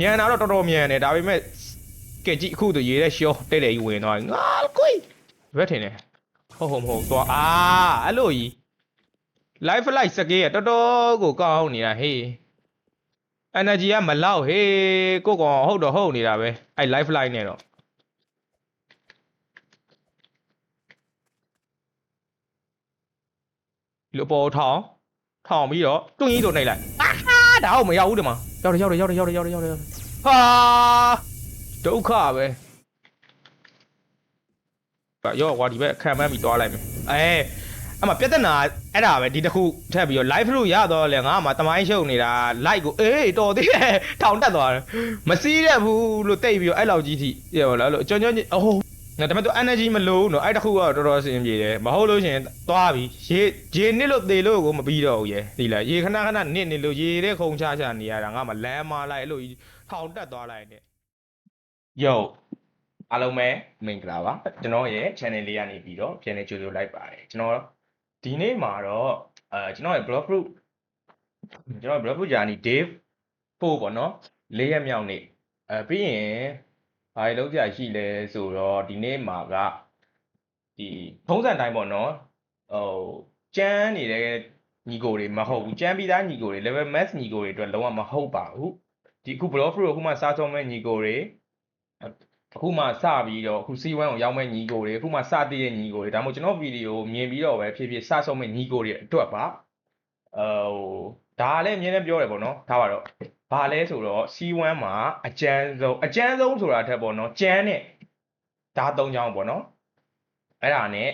မြန်တာတော့တော်တော်မြန်တယ်ဒါပေမဲ့ကဲကြည့်အခုသူရေးတဲ့ရှော့တဲ့တယ်ကြီးဝင်သွားငါကွိဘယ်ထင်လဲဟုတ်ဟုတ်မဟုတ်သွားအာအဲ့လိုကြီး life flight စကေးရတော်တော်ကိုကောင်းနေတာဟေး energy ကမလောက်ဟေးကိုကောင်ဟုတ်တော့ဟုတ်နေတာပဲအဲ့ life flight နဲ့တော့ဒီလိုပေါ်ထောင်းထောင်းပြီးတော့တွင်းကြီးတို့နှိပ်လိုက်အာဟာ ဒါဟုတ်မရောက်ဘူးဒီမှာရောက်တယ်ရောက်တယ်ရောက်တယ်ရောက်တယ်ရောက်တယ်ရောက်တယ်ဟာဒုက္ခပဲပါရောကွာဒီဘက်ခံမှန်းပြီးသွားလိုက်မယ်အဲအမပြဿနာအဲ့ဒါပဲဒီတစ်ခုထပ်ပြီးတော့ live လို့ရတော့လေငါမှတမိုင်းရှုပ်နေတာ like ကိုအေးတော်သေးတယ်ထောင်တက်သွားတယ်မစည်းရဘူးလို့တိတ်ပြီးတော့အဲ့လောက်ကြီးထိရောလားလို့ကျွန်းကျွန်းကြီးအိုး နော်ဒါပေမဲ့သူ energy မလို့နော်အဲ့တစ်ခုကတော့တော်တော်အဆင်ပြေတယ်မဟုတ်လို့ရှိရင်သွားပြီရေရေနစ်လို့သေလို့ကိုမပြီးတော့ဘူးရေဒီလားရေခဏခဏနစ်နေလို့ရေတဲ့ခုံချချနေရတာငါမှလမ်းမလိုက်အဲ့လိုကြီးထောင်တက်သွားလိုက်တဲ့ Yo အားလုံးပဲမင်္ဂလာပါကျွန်တော်ရဲ့ channel လေးကနေပြီးတော့ပြန်နေကြိုဆိုလိုက်ပါတယ်ကျွန်တော်ဒီနေ့မှာတော့အဲကျွန်တော်ရဲ့ blog group ကျွန်တော်ရဲ့ blog group journey day 4ပေါ့နော်၄ရက်မြောက်နေ့အဲပြီးရင် ဘာတွေလုပ်ကြရှိလဲဆိုတော့ဒီနေ့မှာကဒီထုံးစံတိုင်းပေါ့နော်ဟိုကျန်းနေတဲ့ညီကိုတွေမဟုတ်ဘူးကျန်းပြီးသားညီကိုတွေ level max ညီကိုတွေအတွက်လုံးဝမဟုတ်ပါဘူးဒီအခု blog group အခုမှစားဆုံးမဲ့ညီကိုတွေအခုမှစပြီးတော့အခု C1 ကိုရောက်မဲ့ညီကိုတွေအခုမှစတည်တဲ့ညီကိုတွေဒါမှမဟုတ်ကျွန်တော်ဗီဒီယိုမြင်ပြီးတော့ပဲဖြည်းဖြည်းစဆုံးမဲ့ညီကိုတွေအတွက်ပါအဲဟို ဒါလည်းအမြဲတမ်းပြောတယ်ပေါ့နော်ဒါပါတော့ဘာလဲဆိုတော့ C1 မှာအကျန်းဆုံးအကျန်းဆုံးဆိုတာထက်ပေါ့နော်ကျန်းနဲ့ဒါသုံးချောင်းပေါ့နော်အဲ့ဒါနဲ့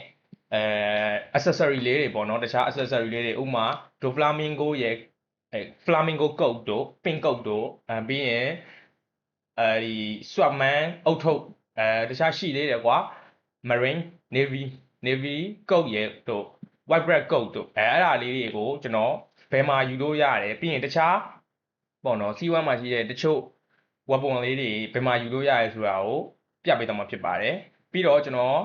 အဲ accessory လေးတွေပေါ့နော်တခြား accessory လေးတွေဥပမာ do flamingo ရဲ့အဲ flamingo coat တို့ pink coat တို့အဲပြီးရင်အဲဒီ swapman အုတ်ထုတ်အဲတခြားရှိသေးတယ်ကွာ marine navy navy coat ရဲ့တို့ white bread coat တို့အဲအဲ့ဒါလေးတွေကိုကျွန်တော်ဘ ယ်မှာယူလို့ရတယ်ပြီးရင်တခြားပေါ့နော် C1 မှာရှိတဲ့တချို့ weapon လေးတွေဘယ်မှာယူလို့ရတယ်ဆိုတာကိုပြပေးတော့မှာဖြစ်ပါတယ်ပြီးတော့ကျွန်တော်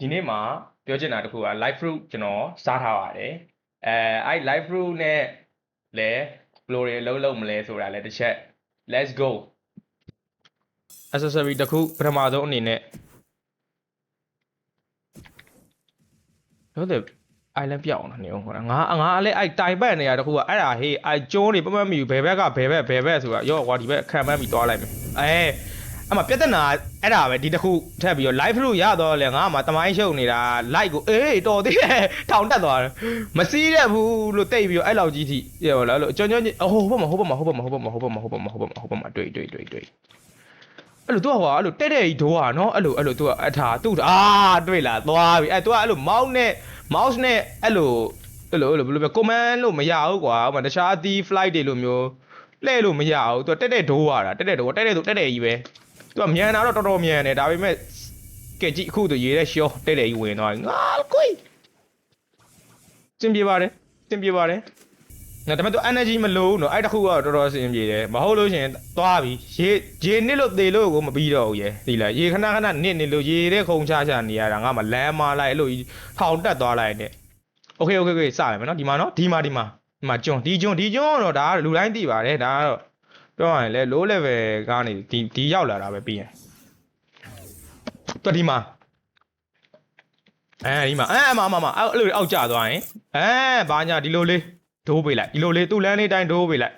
ဒီနေ့မှာပြောချင်တာတစ်ခုက live fruit ကျွန်တော်စားထားပါတယ်အဲအဲ့ live fruit နဲ့လည်းဘယ်လိုတွေအလုပ်လုပ်မလဲဆိုတာလည်းတစ်ချက် let's go accessory တစ်ခုပထမဆုံးအနေနဲ့ဟုတ်တယ် island ပြောင်းတာနေအောင်ခေါ်တာငါငါလည်းအဲ့တိုင်ပတ်နေရတခုကအဲ့ဒါဟေးအဲ့ကျုံးတွေပမတ်မီဘယ်ဘက်ကဘယ်ဘက်ဘယ်ဘက်ဆိုတာရော့ကွာဒီဘက်ခံမှန်းပြီးသွားလိုက်မယ်အဲအမပြဿနာအဲ့ဒါပဲဒီတစ်ခုထပ်ပြီးတော့ live လို့ရတော့လေငါမှတမိုင်းရှုပ်နေတာ like ကိုအေးတော်သေးတယ်ထောင်တက်သွားတယ်မစည်းရဘူးလို့တိတ်ပြီးတော့အဲ့လောက်ကြီးထိရောလားလို့ကျွန်းကျွန်းကြီးဟိုဟုတ်ပါမဟုတ်ပါမဟုတ်ပါမဟုတ်ပါမဟုတ်ပါမဟုတ်ပါမဟုတ်ပါမဟုတ်ပါမတွေ့တွေ့တွေ့တွေ့ အဲ့လိုသူကဟိုအဲ့လိုတဲ့တဲ့ကြီးဒိုးอ่ะเนาะအဲ့လိုအဲ့လိုသူကအထာသူ့အာတွေ့လားသွားပြီအဲ့သူကအဲ့လို mouse နဲ့ mouse နဲ့အဲ့လိုအဲ့လိုအဲ့လိုဘယ်လိုပဲ command လို့မရဘူးကွာဟိုမှာတခြားသီး flight တွေလိုမျိုးလှည့်လို့မရဘူးသူကတက်တဲ့ဒိုးရတာတက်တဲ့ဒိုးတက်တဲ့သူတက်တဲ့ကြီးပဲသူကမြန်တာတော့တော်တော်မြန်တယ်ဒါပေမဲ့ကဲကြည့်အခုသူရေးတဲ့ show တက်တဲ့ကြီးဝင်သွားငါကွိစင်ပြေပါတယ်စင်ပြေပါတယ် နော်ဒါပေမဲ့သူ energy မလိုဘူးနော်အဲ့တခုကတော်တော်အဆင်ပြေတယ်မဟုတ်လို့ရှင်သွားပြီရေရေနစ်လို့သေလို့ကိုမပြီးတော့ဘူးရေဒီလားရေခဏခဏနစ်နေလို့ရေတဲ့ခုံချချနေရတာငါမလမ်းမလိုက်အဲ့လိုထောင်တက်သွားလိုက်တဲ့ okay okay okay စရမယ်နော်ဒီမှာနော်ဒီမှာဒီမှာဒီမှာကျွန်းဒီကျွန်းဒီကျွန်းတော့ဒါကလူတိုင်းသိပါတယ်ဒါကတော့ပြောရရင်လေ low level ကနေဒီဒီရောက်လာတာပဲပြီးရင်တော်ဒီမှာအဲဒီမှာအဲအမအမအမအဲ့လိုအောက်ကျသွားရင်အဲဘာညာဒီလိုလေး ဒိုးပေးလိုက်ဒီလိုလေးသူ့လမ်းလေးတိုင်းဒိုးပေးလိုက်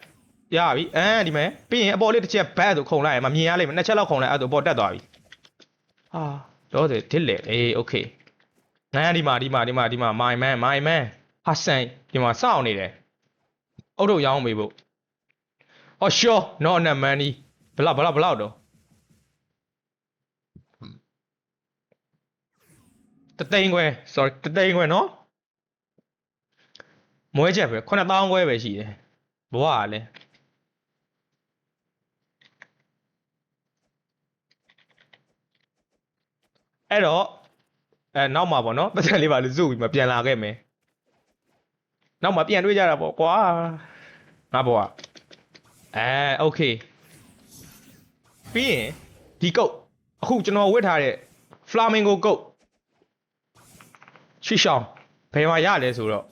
ရပြီအဲဒီမဲ့ပြီးရင်အပေါ်လေးတစ်ချက်ဘတ်ဆိုခုံလိုက်ရင်မမြင်ရလိမ့်မယ်နှစ်ချက်လောက်ခုံလိုက်အဲ့ဒါဆိုအပေါ်တက်သွားပြီဟာတော့တယ်ဒစ်လေအေးโอเคငါဒီမှာဒီမှာဒီမှာဒီမှာ my man my man ဟာဆန်ဒီမှာစောင့်နေတယ်အုတ်ထုတ်ရောင်းမေးဖို့ဟော sure not enough money ဘလောက်ဘလောက်ဘလောက်တော့တသိန်းခွဲ sorry တသိန်းခွဲနော် မွဲချက်ပဲ9000ခွဲပဲရှိတယ်ဘဝကလည်းအဲ့တော့အဲနောက်မှာပေါ့နော်ပတ်စံလေးပါလို့စုပြီးမပြန်လာခဲ့မယ်နောက်မှာပြန်တွေ့ကြတာပေါ့ကွာငါဘဝအဲโอเคပြီးရင်ဒီကုတ်အခုကျွန်တော်ဝတ်ထားတဲ့ flamingo ကုတ်ရှီရှောင်းဘယ်မှာရလဲဆိုတော့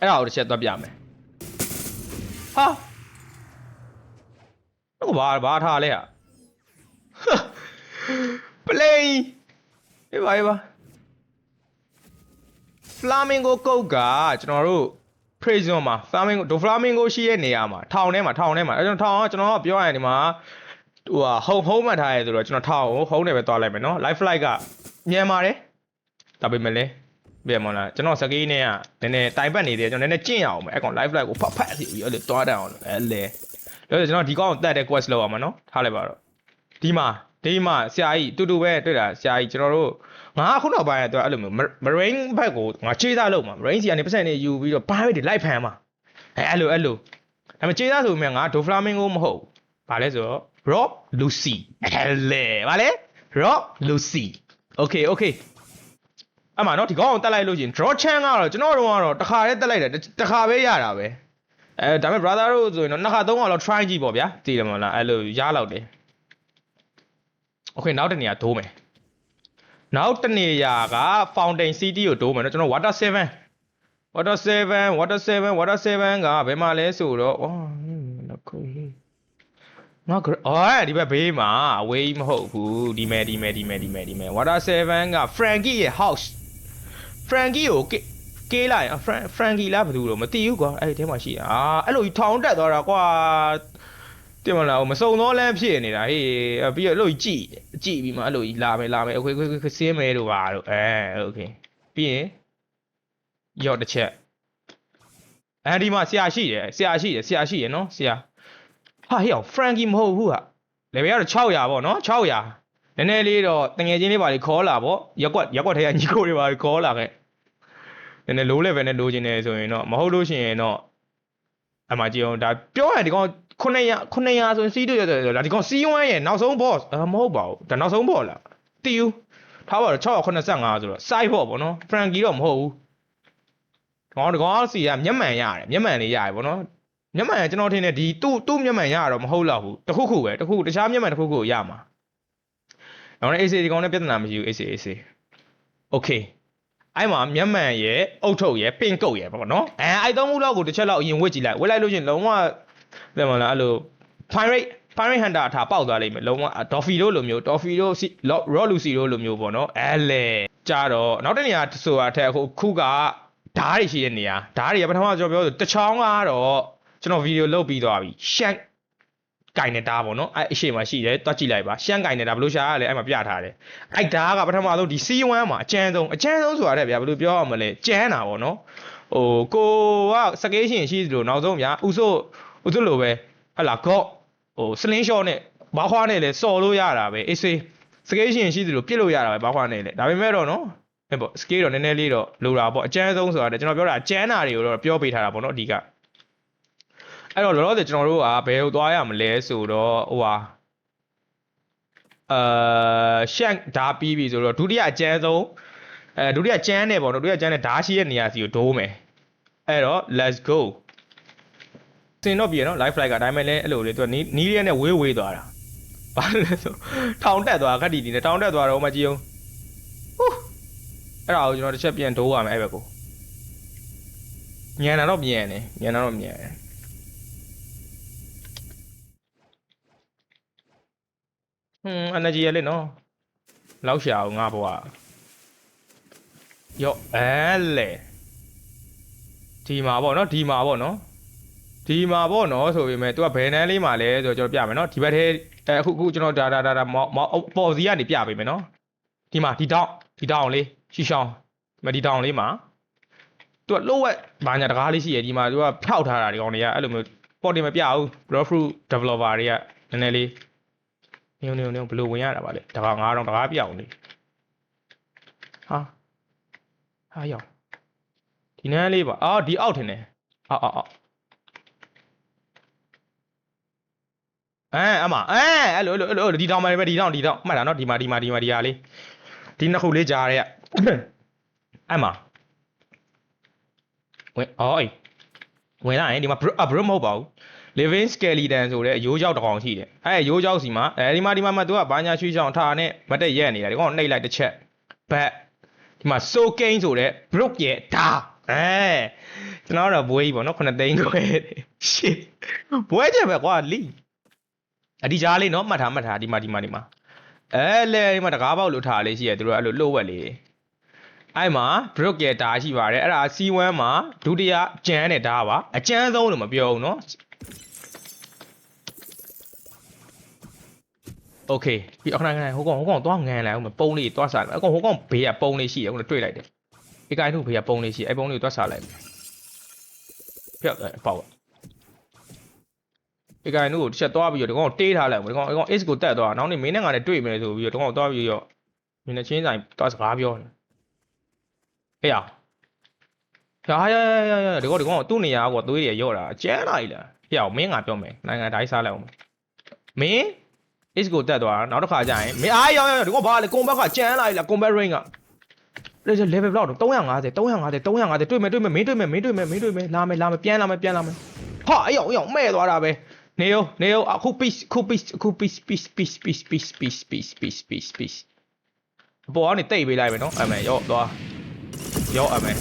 အဲ့ဒါကိုတစ်ချက်သွားပြမယ်ဟာတော့ဘာဘာထားလဲဟာပလိန်အေးပါအေးပါဖလာမင်ဂိုကုတ်ကကျွန်တော်တို့ prison မှာ flamingo ဒို flamingo ရှိတဲ့နေရာမှာထောင်ထဲမှာထောင်ထဲမှာအဲကျွန်တော်ထောင်ကကျွန်တော်ကပြောရရင်ဒီမှာဟိုဟာ home home မှတ်ထားရဲဆိုတော့ကျွန်တော်ထောင်ကို home နဲ့ပဲတွားလိုက်မယ်နော် life flight ကမြန်ပါတယ်ဒါပေမဲ့လည်း ပြန်မလားကျွန်တော်စကေးနဲ့ကနည်းနည်းတိုင်ပတ်နေတယ်ကျွန်တော်နည်းနည်းကျင့်ရအောင်မယ်အဲ့ကောင် life flight ကိုဖတ်ဖတ်စီပြီးအဲ့လိုတွားတတ်အောင်လို့အဲ့လေဒါဆိုကျွန်တော်ဒီကောင်ကိုတတ်တဲ့ quest လောက်အောင်မယ်နော်ထားလိုက်ပါတော့ဒီမှာဒီမှာဆရာကြီးတူတူပဲတွေ့တာဆရာကြီးကျွန်တော်တို့ငါခုနောက်ပိုင်းကတော့အဲ့လိုမျိုး marine ဘက်ကိုငါခြေသားလုံးမှာ marine စီကနေပတ်စံနေယူပြီးတော့ pirate တွေလိုက်ဖမ်းမှာအဲအဲ့လိုအဲ့လိုဒါပေမဲ့ခြေသားဆိုမြငါ do flamingo မဟုတ်ဘာလဲဆိုတော့ rob lucy အဲ့လေဘာလဲ rob lucy okay okay အမှနော်ဒီကောင်ကိုတက်လိုက်လို့ရှရင် draw chan ကတော့ကျွန်တော်တို့ကတော့တစ်ခါတည်းတက်လိုက်တယ်တစ်ခါပဲရတာပဲအဲဒါပေမဲ့ brother တို့ဆိုရင်တော့နှစ်ခါသုံးခါတော့ try ကြည့်ပေါ့ဗျာတည်တယ်မလားအဲ့လိုရလောက်တယ် okay နောက်တစ်နေရာဒိုးမယ်နောက်တစ်နေရာက fountain city ကိုဒိုးမယ်နော်ကျွန်တော် water 7 water 7 water 7 water 7ကဘယ်မှာလဲဆိုတော့အော်လခုငါကအော်ဒီဘက်ဘေးမှာအဝေးမဟုတ်ဘူးဒီမဲ့ဒီမဲ့ဒီမဲ့ဒီမဲ့ဒီမဲ့ water 7က frankie ရဲ့ house frankie ကိုကေကေးလိုက်ဖရန်ဖရန်ကီလားဘယ်သူလို့မသိဘူးကွာအဲ့ဒီထဲမှာရှိတာအာအဲ့လိုကြီးထောင်တက်သွားတာကွာတင်မလားဟိုမစုံတော့လမ်းဖြစ်နေတာဟေးအဲ့ပြီးတော့အဲ့လိုကြီးကြည့်ကြည့်ပြီးမှအဲ့လိုကြီးလာမယ်လာမယ်โอเคโอเคဆင်းမယ်တို့ပါတို့အဲโอเคပြီးရင်ရော့တစ်ချက်အဲဒီမှာဆရာရှိတယ်ဆရာရှိတယ်ဆရာရှိရနော်ဆရာဟာဟေ့အောင်ဖရန်ကီမဟုတ်ဘူးဟာလေဘယ်ကတော့600ပေါ့နော်600 နည်းနည်းလေးတော့တငယ်ချင်းလေးပါလေခေါ်လာပေါ့ရက်ကွက်ရက်ကွက်ထဲကညီကိုတွေပါလေခေါ်လာခဲ့နည်းနည်း low level နဲ့လိုချင်တယ်ဆိုရင်တော့မဟုတ်လို့ရှိရင်တော့အမှကြည့်အောင်ဒါပြောရရင်ဒီကောင်900 900ဆိုရင်စီးတို့ရတယ်ဒါဒီကောင်စီးဝမ်းရဲ့နောက်ဆုံး boss အမဟုတ်ပါဘူးဒါနောက်ဆုံး boss လားတီယူထားပါတော့685ဆိုတော့ side boss ပေါ့နော် frankie တော့မဟုတ်ဘူးဒီကောင်ဒီကောင်စီကမျက်မှန်ရတယ်မျက်မှန်လေးရတယ်ပေါ့နော်မျက်မှန်ကကျွန်တော်ထင်တယ်ဒီသူ့သူ့မျက်မှန်ရတော့မဟုတ်တော့ဘူးတခုခုပဲတခုတခြားမျက်မှန်တခုခုကိုရမှာ တော့ AC ဒီကောင်နဲ့ပြဿနာမရှိဘူး AC AC okay အဲ့မှာမျက်မှန်ရဲ့အုတ်ထုတ်ရဲ့ပင့်ကုတ်ရဲ့ပေါ့နော်အဲအဲ့သုံးခုလောက်ကိုတစ်ချက်လောက်အရင်ဝစ်ကြည့်လိုက်ဝစ်လိုက်လို့ရှရင်လုံးဝပြန်မလားအဲ့လို pirate pirate hunter ထားပေါက်သွားလိမ့်မယ်လုံးဝ Doffy တို့လိုမျိုး Doffy တို့ Raw Lucy တို့လိုမျိုးပေါ့နော်အဲလေကြတော့နောက်တစ်နေရာဆိုတာထက်အခုခုကဓားတွေရှိတဲ့နေရာဓားတွေကပထမကျွန်တော်ပြောဆိုတချောင်းကတော့ကျွန်တော်ဗီဒီယိုလုပ်ပြီးသွားပြီရှန့် ကင်နေတာပေါ့နော်အဲ့အရှိမရှိတယ်တွက်ကြည့်လိုက်ပါရှန့်ကင်နေတာဘယ်လိုရှာရလဲအဲ့မှာပြထားတယ်အဲ့ဓာတ်ကပထမဆုံးဒီ C1 မှာအကျန်းဆုံးအကျန်းဆုံးဆိုတာတဲ့ဗျာဘယ်လိုပြောရမလဲကျန်းတာပေါ့နော်ဟိုကိုကစကေးရှင်ရှိသလိုနောက်ဆုံးဗျာဥဆိုဥဆိုလိုပဲဟလာကော့ဟိုစလင်းရှော့နဲ့ဘာခွားနဲ့လဲစော်လို့ရတာပဲအေးစေးစကေးရှင်ရှိသလိုပြစ်လို့ရတာပဲဘာခွားနဲ့လဲဒါပေမဲ့တော့နော်ဟဲ့ပေါ့စကေးတော့နည်းနည်းလေးတော့လိုတာပေါ့အကျန်းဆုံးဆိုတာတဲ့ကျွန်တော်ပြောတာကျန်းတာတွေကိုတော့ပြောပေးထားတာပေါ့နော်အဓိက အဲ့တော့လောလောဆယ်ကျွန်တော်တို့ကဘယ်ကိုသွားရမလဲဆိုတော့ဟိုဟာအာရှန့်ဓာပြီးပြီဆိုတော့ဒုတိယအကျန်းဆုံးအဲဒုတိယကျန်းနေပေါ့နော်ဒုတိယကျန်းနေဓာရှိတဲ့နေရာစီကိုဒိုးမယ်အဲ့တော့ let's go စင်တော့ပြည်နော် live flight ကဒါပေမဲ့လည်းအဲ့လိုလေသူကနီးနီးလေးနဲ့ဝေးဝေးသွားတာဘာလို့လဲဆိုထောင်တက်သွားခက်တီတီနဲ့ထောင်တက်သွားတော့မကြည့်အောင်ဟူးအဲ့ဒါကိုကျွန်တော်တစ်ချက်ပြန်ဒိုးရမယ်အဲ့ဘက်ကိုညံတာတော့မြန်တယ်ညံတာတော့မြန်တယ် ဟွန်း energy ရလေနော်လောက်ရှာအောင်ငါဘွားရော့အဲလေဒီမှာပေါ့နော်ဒီမှာပေါ့နော်ဒီမှာပေါ့နော်ဆိုပေမဲ့ तू ကဘယ်နန်းလေးမှာလဲဆိုတော့ကျွန်တော်ပြမယ်နော်ဒီဘက်ထဲအဲအခုအခုကျွန်တော်ဒါဒါဒါဒါမောမောပေါ်စီကနေပြပေးမယ်နော်ဒီမှာဒီတောင်ဒီတောင်လေးရှီရှောင်းဒီမှာဒီတောင်လေးမှာ तू ကလှုပ်ဝက်ဘာညာတကားလေးရှိရဒီမှာ तू ကဖျောက်ထားတာဒီကောင်တွေကအဲ့လိုမျိုးပေါ်တင်မပြဘူး raw fruit developer တွေကနည်းနည်းလေး နေုံနေုံနေုံဘယ်လိုဝင်ရတာပါလဲတကား9000တကားပြအောင်လေဟာဟာရောက်ဒီနန်းလေးပါအော်ဒီအောက်ထင်တယ်အော်အော်အော်အဲအမအဲအဲ့လိုအဲ့လိုအဲ့လိုဒီတောင်မှာပဲဒီတောင်ဒီတောင်မှတ်တာနော်ဒီမှာဒီမှာဒီမှာဒီဟာလေးဒီနှစ်ခုလေးကြားရဲအမဝင်အော်အေးဝင်လာရင်ဒီမှာ bro အ bro မဟုတ်ပါဘူး living skeleton ဆိုတဲ့ရိုးကြောက်တစ်ကောင်ရှိတယ်အဲရိုးကြောက်စီမှာအဲဒီမှာဒီမှာမှသူကဘာညာရွှေချောင်းထားနဲ့မတက်ရက်နေတာဒီကောင်နှိပ်လိုက်တစ်ချက်ဘက်ဒီမှာ so gain ဆိုတဲ့ brook ရဲ့ဓာအဲကျွန်တော်တော့ဘွေးကြီးပေါ့နော်9သိန်းခွဲ shit ဘွေးချက်ပဲကွာလီအဒီကြားလေးနော်မှတ်ထားမှတ်ထားဒီမှာဒီမှာဒီမှာအဲလေဒီမှာတကားပေါက်လို့ထားလေးရှိရသူတို့အဲ့လိုလှုပ်ဝက်လေးအဲ့မှာ brook ရဲ့ဓာတ်ရှိပါတယ်အဲ့ဒါ C1 မှာဒုတိယကျန်းတဲ့ဓာတ်ပါအကျန်းဆုံးလို့မပြောဘူးနော် โอเคပြီးအခဏခဏဟိုကောင်ဟိုကောင်သွားငန်လိုက်အောင်ပုံလေးသွားစားလိုက်အကောင်ဟိုကောင်ဘေးကပုံလေးရှိရဟိုတွေ့လိုက်တယ်ဒီကိုင်းတို့ဘေးကပုံလေးရှိအဲ့ပုံလေးကိုသွားစားလိုက်ဖျက်တယ်ပေါ့ဒီကိုင်းတို့ကိုတစ်ချက်သွားပြီးတော့ဒီကောင်ကိုတေးထားလိုက်ဒီကောင်ဒီကောင် ace ကိုတက်သွားနောက်နေ့မင်းနဲ့ငါနဲ့တွေ့မယ်ဆိုပြီးတော့ဒီကောင်ကိုသွားပြီးတော့မင်းနဲ့ချင်းဆိုင်သွားစကားပြောတယ်ဟေးရဟာရရရရဒီကောင်ဒီကောင်သူ့နေရာကွာသွေးတွေရော့တာကျန်းလာ ਈ လားဟေးရမင်းငါပြောမယ်နိုင်ငံတိုင်းစားလိုက်အောင်မင်း ace ကိုတက်သွားနောက်တစ်ခါကျရင်မင်းအားရောင်းရောင်းဒီကောင်ဘာလဲကွန်ဘက်ကကျန်းလာ ਈ လားကွန်ဘက် range က level ဘယ်လောက်တော့350 350 350တွေ့မယ်တွေ့မယ်မင်းတွေ့မယ်မင်းတွေ့မယ်မင်းတွေ့မယ်လာမယ်လာမယ်ပြန်လာမယ်ပြန်လာမယ်ဟာအယောင်အယောင်မဲ့သွားတာပဲနေရောနေရောအခု peace အခု peace အခု peace peace peace peace peace peace peace peace peace peace ဘောကနေတိတ်ပေးလိုက်မယ်နော်အမေရောသွားရောအမေ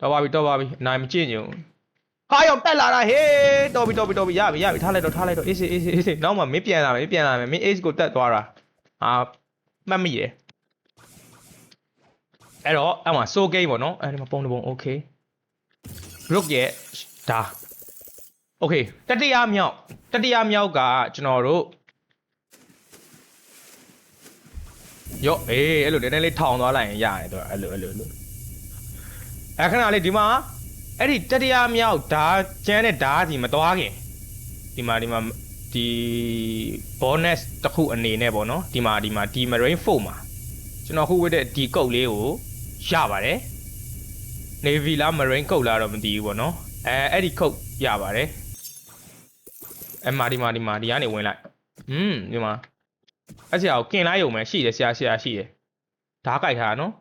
တော့ပါပြီတော့ပါပြီအနိုင်မကြည့်ညုံ ဟာရောက်တက်လာတာဟေးတော်ပြီတော်ပြီတော်ပြီရပြီရပြီထားလိုက်တော့ထားလိုက်တော့ ace ace ace နောက်မှမင်းပြန်လာမယ်မင်းပြန်လာမယ်မင်း ace ကိုတက်သွားတာအာမှတ်မိတယ်အဲ့တော့အဲ့မှာ so game ပေါ့နော်အဲ့ဒီမှာပုံတစ်ပုံ okay group ရဲ့ဒါ okay တတိယမြောက်တတိယမြောက်ကကျွန်တော်တို့ရော့အေးအဲ့လိုနည်းနည်းလေးထောင်သွားလိုက်ရင်ရတယ်သူကအဲ့လိုအဲ့လိုအဲ့လိုအခဏလေးဒီမှာ အဲ့ဒီတတိယမြောက်ဓာကျန်းတဲ့ဓာဒီမသွားခင်ဒီမှာဒီမှာ ဒီ bonus တစ်ခုအနေနဲ့ပေါ့နော်ဒီမှာဒီမှာဒီ marine foam မှာကျွန်တော်ခုဝတ်တဲ့ဒီကုတ်လေးကိုရပါတယ် navy လား marine ကုတ်လားတော့မသိဘူးပေါ့နော်အဲအဲ့ဒီကုတ်ရပါတယ်အမဒီမှာဒီမှာဒီကနေဝင်လိုက်อืมဒီမှာအဲ့ဆရာကိုกินလိုက်ရုံပဲရှိတယ်ဆရာဆရာရှိတယ်ဓာတ်ကြိုက်ထားတာနော်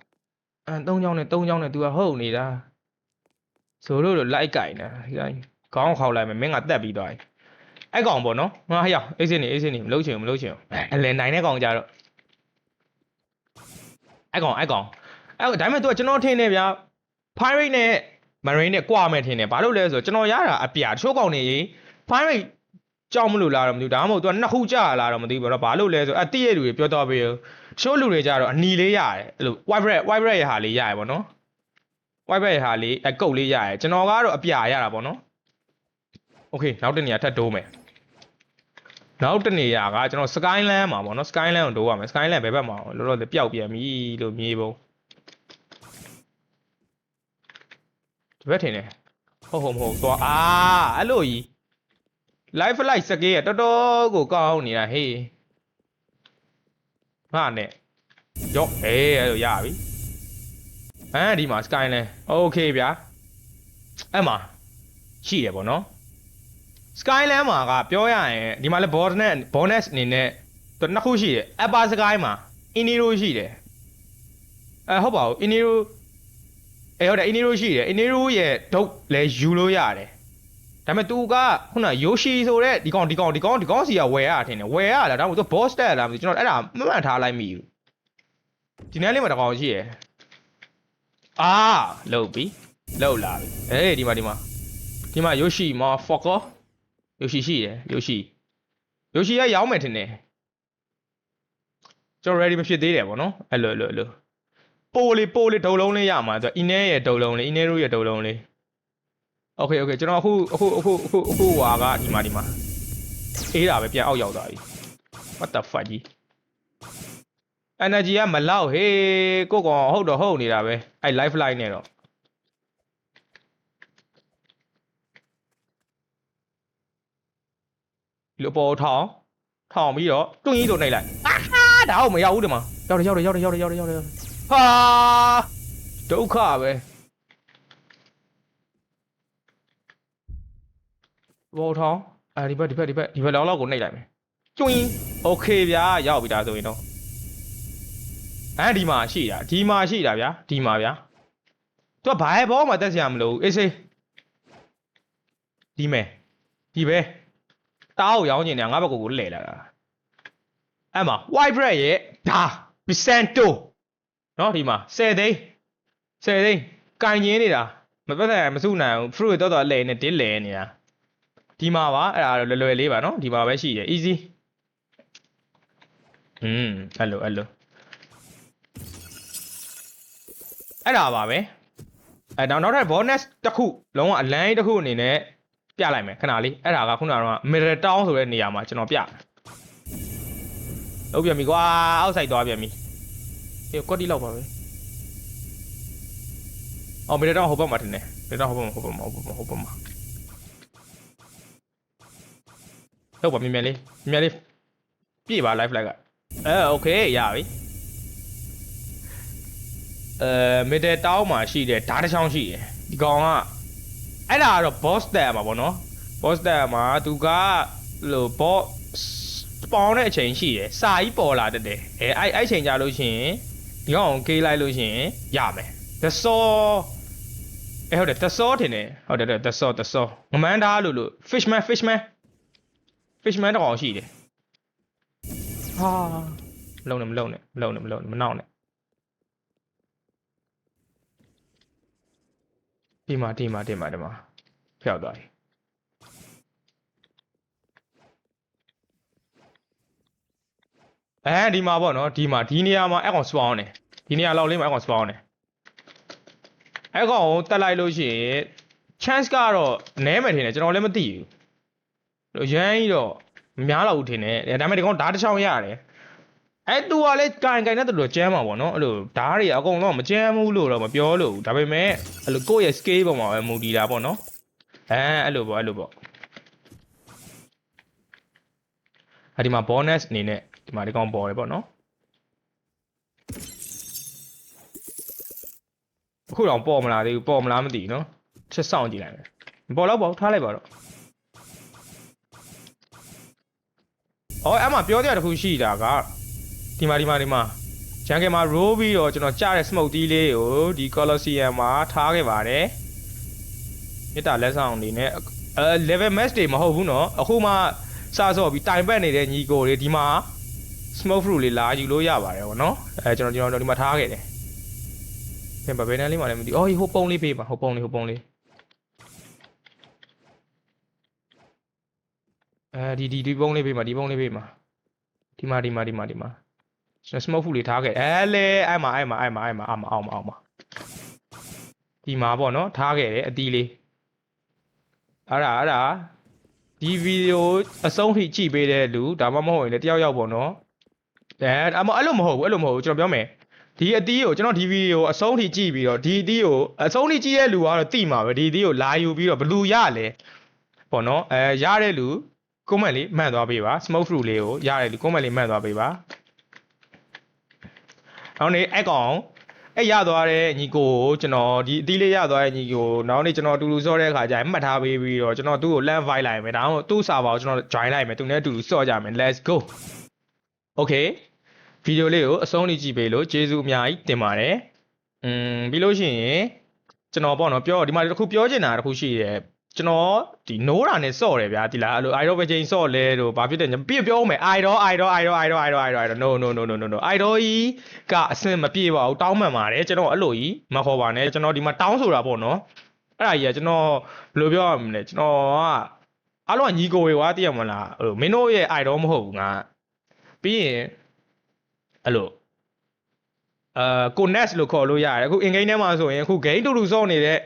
အဲ၃ချောင်းနဲ့၃ချောင်းနဲ့ तू ကဟုတ်နေတာ ဆိုလို့လို့လိုက်ကြိုက်နေတာဒီတိုင်းခေါင်းခေါက်လိုက်မယ်မင်းကတက်ပြီးသွားပြီအဲ့ကောင်ပေါ့နော်ငါဟေ့ရအေးစင်းနေအေးစင်းနေမလုပ်ချင်ဘူးမလုပ်ချင်ဘူးအလယ်နိုင်တဲ့ကောင်ကြတော့အဲ့ကောင်အဲ့ကောင်အဲ့ဒါပေမဲ့သူကကျွန်တော်ထင်နေဗျာ pirate နဲ့ marine နဲ့ကြွားမယ်ထင်တယ်ဘာလို့လဲဆိုတော့ကျွန်တော်ရတာအပြာတချို့ကောင်နေ pirate ကြောက်မလို့လားတော့မသိဘူးဒါမှမဟုတ်သူကနှစ်ခုကြာလာတော့မသိဘူးဘာလို့ဘာလို့လဲဆိုအတိရဲ့လူတွေပြောတော့ပေးတချို့လူတွေကြတော့အနီလေးရတယ်အဲ့လို white bread white bread ရဲ့ဟာလေးရတယ်ပေါ့နော် white bread ရဲ့ဟာလေးအကုတ်လေးရတယ်ကျွန်တော်ကတော့အပြာရတာပေါ့နော် okay နောက်တစ်နေရာထပ်တိုးမယ်နောက်တစ်နေရာကကျွန်တော် Skyland မှာပေါ့နော် Skyland ကိုတိုးရမယ် Skyland ဘယ်ဘက်မှာလောလောဆယ်ပျောက်ပြန်ပြီလို့မြေပုံဒီဘက်ထင်တယ်ဟုတ်ဟုတ်မဟုတ်သွားအာအဲ့လိုကြီး live flight စကေးရတော်တော်ကိုကောင်းနေတာဟေးဟာနဲ့ရော့အေးအဲ့လိုရပြီ အဲဒီမှာ Skyland okay ဗျာအဲ့မှာရှိရပေါ့နော် Skyland မှာကပြောရရင်ဒီမှာလဲ bonus bonus အနေနဲ့သူနှစ်ခုရှိတယ် Upper Sky မှာ Iniro ရှိတယ်အဲဟုတ်ပါဘူး Iniro အဲဟုတ်တယ် Iniro ရှိတယ် Iniro ရဲ့ဒုတ်လဲယူလို့ရတယ်ဒါပေမဲ့ तू ကခုန Yoshi ဆိုတဲ့ဒီကောင်ဒီကောင်ဒီကောင်ဒီကောင်စီကဝယ်ရတာထင်တယ်ဝယ်ရတာဒါမှမဟုတ် तू boss တက်ရတာမသိဘူးကျွန်တော်အဲ့ဒါမမှတ်ထားလိုက်မိဘူးဒီနေ့လေးမှာတကောင်ရှိရယ် အာလုတ်ပြီလုတ်လာပြီအေးဒီမှာဒီမှာဒီမှာ Yoshi မှာ Focus ယိုရှိရှိတယ်ယိုရှိယိုရှိကရောင်းမယ်ထင်တယ်ကျွန်တော် ready မဖြစ်သေးတယ်ဗောနော်အဲ့လိုအဲ့လိုအဲ့လိုပိုးလေးပိုးလေးဒုံလုံးလေးရမှာဆိုအင်းနဲ့ရဲ့ဒုံလုံးလေးအင်းနဲ့တို့ရဲ့ဒုံလုံးလေး okay okay ကျွန်တော်အခုအခုအခုအခုအခုဟွာကဒီမှာဒီမှာအေးတာပဲပြန်အောက်ရောက်သွားပြီ what the fuck ကြီး energy ကမလောက်ဟေးကိုကောင်ဟုတ်တော့ဟုတ်နေတာပဲအဲ့ lifeline နဲ့တော့ ဒီလိုပေါ်ထောင်ထောင်ပြီးတော့တွင်းကြီးတို့နှိပ်လိုက်အာဟာဒါတော့မရောက်ဘူးဒီမှာရောက်တယ်ရောက်တယ်ရောက်တယ်ရောက်တယ်ရောက်တယ်ရောက်တယ်ဟာဒုက္ခပဲပေါ်ထောင်အဲဒီဘက်ဒီဘက်ဒီဘက်ဒီဘက်လောက်လောက်ကိုနှိပ်လိုက်မယ်တွင်းโอเคဗျာရောက်ပြီဒါဆိုရင်တော့ အဲဒီမှာရှိတာဒီမှာရှိတာဗျာဒီမှာဗျာသူကဘာရဲ့ဘောမှာတက်စရာမလိုဘူးအေးစေးဒီမဲဒီပဲတားအောင်ရောင်းကျင်နေတာငါဘက်ကိုကိုလှည့်လာတာအဲ့မှာ white bread ရဲ့ဒါ pisanto နော်ဒီမှာ10သိန်း10သိန်းကင်ကျင်းနေတာမပတ်သက်မစုနိုင်ဘူး fruit တော်တော်လှည့်နေတင်းလှည့်နေတာဒီမှာပါအဲ့ဒါတော့လွယ်လွယ်လေးပါနော်ဒီမှာပဲရှိတယ် easy อืมအဲ့လိုအဲ့လို အဲ့ဒါပါပဲအဲနောက်နောက်ထပ် bonus တစ်ခုလုံးဝအလန်းတစ်ခုအနေနဲ့ပြလိုက်မယ်ခဏလေးအဲ့ဒါကခုနကတော့ middle town ဆိုတဲ့နေရာမှာကျွန်တော်ပြဟုတ်ပြန်ပြီကွာအောက်ဆိုင်သွားပြန်ပြီအေးကွက်တီလောက်ပါပဲအော် middle town ဟိုဘက်မှာထင်တယ် middle town ဟိုဘက်မှာဟိုဘက်မှာဟိုဘက်မှာဟိုဘက်မှာဟုတ်ပါမြင်မြင်လေးမြင်မြင်လေးပြည့်ပါ live flag ကအဲโอ เคရပြီအဲ middle town မှာရှိတယ်ဓာတ်တစ်ချောင်းရှိတယ်ဒီကောင်ကအဲ့ဒါကတော့ boss တက်မှာပေါ့နော် boss တက်မှာသူကလို့ boss ပေါင်းတဲ့အချိန်ရှိတယ်စာကြီးပေါ်လာတတ်တယ်အဲအဲ့အဲ့ချိန်ကြလို့ရှိရင်ဒီကောင်ကိုကေးလိုက်လို့ရှိရင်ရမယ် the saw အဲဟုတ်တယ် the saw ထင်တယ်ဟုတ်တယ်တဲ့ the saw the saw ငမန်းသားလို့လို့ fishman fishman fishman တော့အောင်ရှိတယ်ဟာမလုံးနဲ့မလုံးနဲ့မလုံးနဲ့မလုံးနဲ့မနောက်နဲ့ ဒီမှာဒီမှာဒီမှာဒီမှာဖျောက်သွားပြီအဲဒီမှာပေါ့နော်ဒီမှာဒီနေရာမှာအဲ့ကောင် spawn တယ်ဒီနေရာလောက်လေးမှာအဲ့ကောင် spawn တယ်အဲ့ကောင်ကိုတက်လိုက်လို့ရှိရင် chance ကတော့နည်းမယ်ထင်တယ်ကျွန်တော်လည်းမသိဘူးလို့ရမ်းကြီးတော့မများတော့ဘူးထင်တယ်ဒါပေမဲ့ဒီကောင်ဓာတ်တစ်ချောင်းရတယ် အဲ့သူကလည်းကင်ကင်နဲ့တူတော့ကျမ်းမှာပေါ့နော်အဲ့လိုဓာတ်တွေအကုန်လုံးမကျမ်းဘူးလို့တော့မပြောလို့ဘူးဒါပေမဲ့အဲ့လိုကိုယ့်ရဲ့ scale ပေါ်မှာပဲမူတည်တာပေါ့နော်အဲအဲ့လိုပေါ့အဲ့လိုပေါ့အဲ့ဒီမှာ bonus အနေနဲ့ဒီမှာဒီကောင်ပေါ်တယ်ပေါ့နော်အခုတော့ပေါ်မလာသေးဘူးပေါ်မလားမသိဘူးနော်ချက်စောင့်ကြည့်လိုက်မယ်မပေါ်တော့ပေါ့ထားလိုက်ပါတော့အော်အဲ့မှာပြောကြတစ်ခုရှိတာက ဒီမှာဒီမှာဒီမှာဂျန်ကယ်မှာ roll ပြီးတော့ကျွန်တော်ကြားတဲ့ smoke တီးလေးကိုဒီ Colosseum မှာထားခဲ့ပါတယ်မေတ္တာလက်ဆောင်အနေနဲ့အဲ level match တွေမဟုတ်ဘူးเนาะအခုမှစဆော့ပြီးတိုင်ပတ်နေတဲ့ညီကိုတွေဒီမှာ smoke fruit လေးလာယူလို့ရပါတယ်ဗောနော်အဲကျွန်တော်ကျွန်တော်ဒီမှာထားခဲ့တယ်ပြန်ပါဘယ်နန်းလေးမှလည်းမသိအော်ဟိုပုံလေးပေးပါဟိုပုံလေးဟိုပုံလေးအဲဒီဒီဒီပုံလေးပေးပါဒီပုံလေးပေးပါဒီမှာဒီမှာဒီမှာဒီမှာ ကျွန်တော် smoke fruit လေးထားခဲ့အဲလေအဲ့မှာအဲ့မှာအဲ့မှာအဲ့မှာအောက်မှာအောက်မှာအောက်မှာဒီမှာပေါ့နော်ထားခဲ့တယ်အတီးလေးအဲ့ဒါအဲ့ဒါဒီဗီဒီယိုအဆုံးထိကြည့်ပေးတဲ့လူဒါမှမဟုတ်ရင်လည်းတယောက်ယောက်ပေါ့နော်အဲအမအဲ့လိုမဟုတ်ဘူးအဲ့လိုမဟုတ်ဘူးကျွန်တော်ပြောမယ်ဒီအတီးကိုကျွန်တော်ဒီဗီဒီယိုအဆုံးထိကြည့်ပြီးတော့ဒီအတီးကိုအဆုံးထိကြည့်တဲ့လူကတော့သိမှာပဲဒီအတီးကိုလာယူပြီးတော့ဘလူရလဲပေါ့နော်အဲရတဲ့လူ comment လေးမှန်သွားပေးပါ smoke fruit လေးကိုရတဲ့လူ comment လေးမှန်သွားပေးပါ နောက်နေ့အဲ့ကောင်အဲ့ရသွားတဲ့ညီကိုကိုကျွန်တော်ဒီအတီးလေးရသွားတဲ့ညီကိုကိုနောက်နေ့ကျွန်တော်အတူတူစော့တဲ့အခါကျရင်မှတ်ထားပေးပြီးတော့ကျွန်တော်သူ့ကို land fight လိုက်မယ်ဒါမှမဟုတ်သူ့ server ကိုကျွန်တော် join လိုက်မယ်သူနဲ့အတူတူစော့ကြမယ် let's go okay ဗီဒီယိုလေးကိုအဆုံးထိကြည့်ပေးလို့ကျေးဇူးအများကြီးတင်ပါတယ်อืมပြီးလို့ရှိရင်ကျွန်တော်ပေါ့နော်ပြောဒီမှာတစ်ခုပြောချင်တာတစ်ခုရှိတယ် ကျွန်တော်ဒီနိုးတာနဲ့စော့တယ်ဗျာဒီလားအဲ့လို idol ပဲချိန်စော့လဲတို့ဘာဖြစ်တယ်ပြည့်ပြောအောင်မယ် idol idol idol idol idol idol idol no no no no no no idol ကြီးကအဆင်မပြေပါဘူးတောင်းမှန်ပါတယ်ကျွန်တော်အဲ့လိုကြီးမခေါ်ပါနဲ့ကျွန်တော်ဒီမှာတောင်းဆိုတာပေါ့နော်အဲ့ဒါကြီးကကျွန်တော်ဘယ်လိုပြောရမလဲကျွန်တော်ကအားလုံးကညီကိုတွေကွာသိရမလားဟိုမင်းတို့ရဲ့ idol မဟုတ်ဘူးငါပြီးရင်အဲ့လိုအာ connect လို့ခေါ်လို့ရတယ်အခု in game ထဲမှာဆိုရင်အခု game တူတူစော့နေတဲ့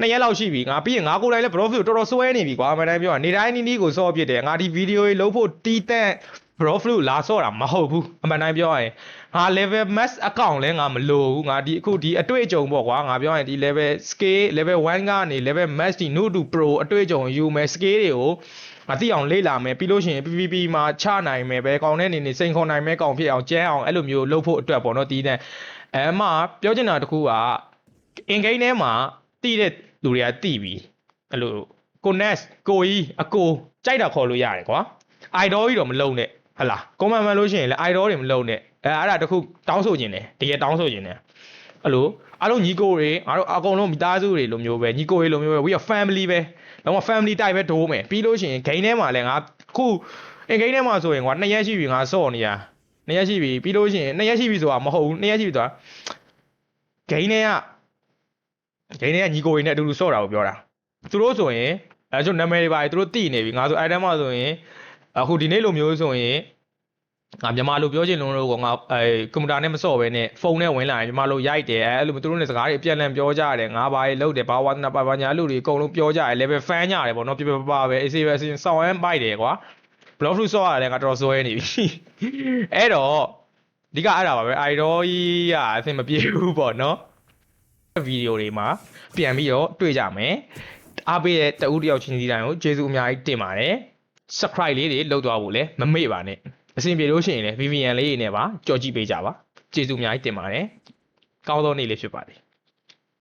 နှစ်ရက်လောက်ရှိပြီငါပြီးရင်ငါကိုယ်တိုင်လည်း profile တော်တော်ဆွဲနေပြီကွာမတိုင်းပြောတာနေတိုင်းနီးနီးကိုစော့ဖြစ်တယ်ငါဒီ video ကြီးလုံးဖို့တီးတန့် profile လာစော့တာမဟုတ်ဘူးအမှန်တိုင်းပြောရရင်ငါ level max account လဲငါမလိုဘူးငါဒီအခုဒီအတွေ့အကြုံပေါ့ကွာငါပြောရင်ဒီ level scale level 1ကနေ level max ဒီ no to pro အတွေ့အကြုံယူမယ် scale တွေကိုငါသိအောင်လေ့လာမယ်ပြီးလို့ရှိရင် PVP မှာချနိုင်မယ်ပဲကောင်းတဲ့နေနေစိန်ခေါ်နိုင်မယ်ကောင်းဖြစ်အောင်ကျန်းအောင်အဲ့လိုမျိုးလုပ်ဖို့အတွက်ပေါ့နော်တီးတန့် အဲမှပြောချင်တာတခုက in game ထဲမှာတီးတဲ့လူတွေကတီးပြီအဲ့လို connect ကိုကြီးအကိုကြိုက်တာခေါ်လို့ရတယ်ကွာ idol ကြီးတော့မလုံးနဲ့ဟဟလား comment မှန်လို့ရှိရင်လည်း idol တွေမလုံးနဲ့အဲအဲ့ဒါတခုတောင်းဆိုခြင်းတယ်တကယ်တောင်းဆိုခြင်းတယ်အဲ့လိုအားလုံးညီကိုတွေငါတို့အကုန်လုံးမိသားစုတွေလိုမျိုးပဲညီကိုတွေလိုမျိုးပဲ we are family ပဲတော့ family type ပဲဒိုးမယ်ပြီးလို့ရှိရင် game ထဲမှာလည်းငါခု in game ထဲမှာဆိုရင်ကွာနှစ်ရက်ရှိပြီငါစော့နေရ နှစ်ရက်ရှိပြီပြီးလို့ရှိရင်နှစ်ရက်ရှိပြီဆိုတာမဟုတ်ဘူးနှစ်ရက်ရှိပြီဆိုတာ game ထဲကဂိမ်းထဲကညီကိုတွေနဲ့အတူတူဆော့တာကိုပြောတာသူတို့ဆိုရင်အဲကျွန်တော်နာမည်တွေပါသူတို့သိနေပြီငါဆိုအဲ့တန်းမှဆိုရင်အခုဒီနေ့လိုမျိုးဆိုရင်ငါမြန်မာလိုပြောချင်လုံးလို့ကငါအဲကွန်ပျူတာနဲ့မစော့ဘဲနဲ့ဖုန်းနဲ့ဝင်လာရင်မြန်မာလိုရိုက်တယ်အဲအဲ့လိုမျိုးသူတို့နဲ့စကားတွေအပြန်အလှန်ပြောကြရတယ်ငါဘာတွေလုပ်တယ်ဘာဝါသနာပါပါညာလူတွေအကုန်လုံးပြောကြတယ် level fan ကြတယ်ပေါ့နော်ပြပြပပပဲအေးစေးပဲအစဉ်ဆောင်းရမ်းပိုက်တယ်ကွာ block fruit ဆော့ရတယ်ငါတော်တော်ဇွဲနေပြီအဲ့တော့အဓိကအဲ့ဒါပါပဲ idol ကြီးကအဆင်မပြေဘူးပေါ့နော်ဗီဒီယိုတွေမှာပြန်ပြီးတော့တွေ့ကြမယ်အားပေးတဲ့တဦးတစ်ယောက်ချင်းစီတိုင်းကိုကျေးဇူးအများကြီးတင်ပါတယ် subscribe လေးတွေလုပ်သွားဖို့လည်းမမေ့ပါနဲ့အဆင်ပြေလို့ရှိရင်လည်း VPN လေးတွေနဲ့ပါကြော်ကြည့်ပေးကြပါကျေးဇူးအများကြီးတင်ပါတယ်ကောင်းသောနေ့လေးဖြစ်ပါစေ